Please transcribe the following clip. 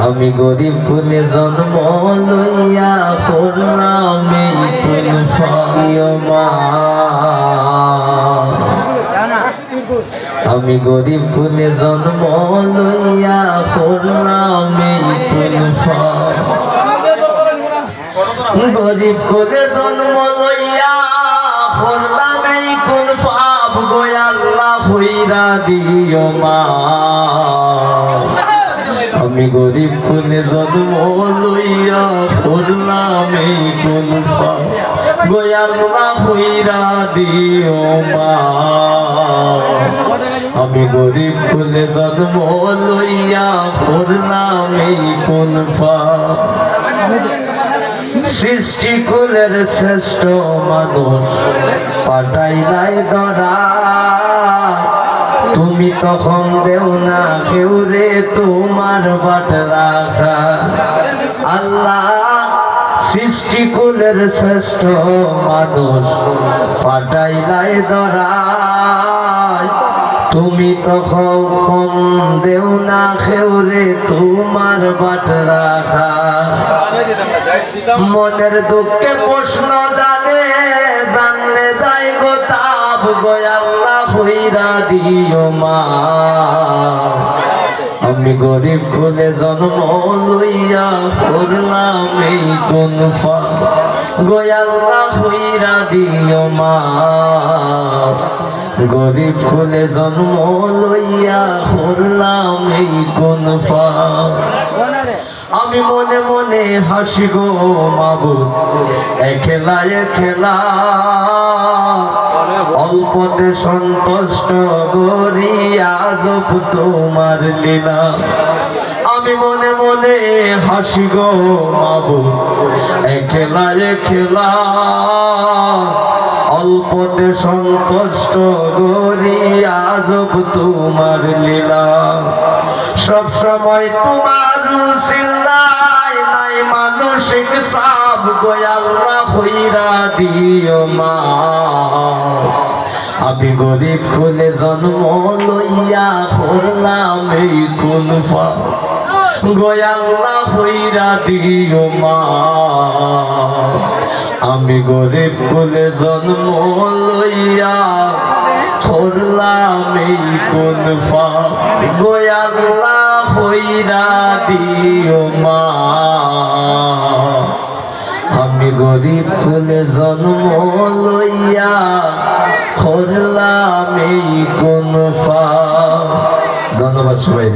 আমি গরিব কুলে জন্ম লইয়া করলাম এই ফুল মা। আমি গরিব কুলে জন্ম লইয়া করলাম এই ফুল ফা- গরিব কুলে জন্ম লইয়া করলাম এই আল্লাহ হইরা দিও মা। আমি গরিব কুলে জন্ম লইয়া করলাম এই পাপ হইরা দিও মা। আমি গরিব কুলে জন্ম লইয়া করলাম এই পাপ সৃষ্টি কুলের শ্রেষ্ঠ মানুষ, পাঠাই নাই ধরা। তুমি তখন দেও না কেউ রে তোমার বাট রাখা। আল্লাহ সৃষ্টি কুলের শ্রেষ্ঠ মানুষ নাই ধরা তুমি তখন দেও না খেউরে তোমার বাট রাখা। মনের দুঃখে প্রশ্ন জানে, জানলে যাই গো তাপ গয়াল্লা হইরা দিও মা। আমি গরিব খুলে জন্ম লইয়া করলাম এই কোন ফা গয়াল্লা হইরা দিও মা। গরিব খুলে জন্ম লইয়া করলাম এই কোন ফা আমি মনে মনে হাসি গো মাবু খেলা খেলা অল্পতে সন্তুষ্ট করি আজব তোমার লীলা। আমি মনে মনে হাসি গো মাবু খেলা খেলা অল্পতে সন্তুষ্ট করি আজব তোমার লীলা। সব সময় তোমার নাই মানসিক সাব গোয়াল্লা হইরা দিও মা। আমি গরিব খুলে জন্ম লইয়া করলাম এই কোন গোয়াল্লা হইরা দিও মা। আমি গরিব কুলে জন্ম লইয়া করলাম এই কোন গোয়াল্লা হইরা দিও মা। গরিব কুলে জন্ম লইয়া করলাম এই কোন ফা ধন্যবাদ সবাই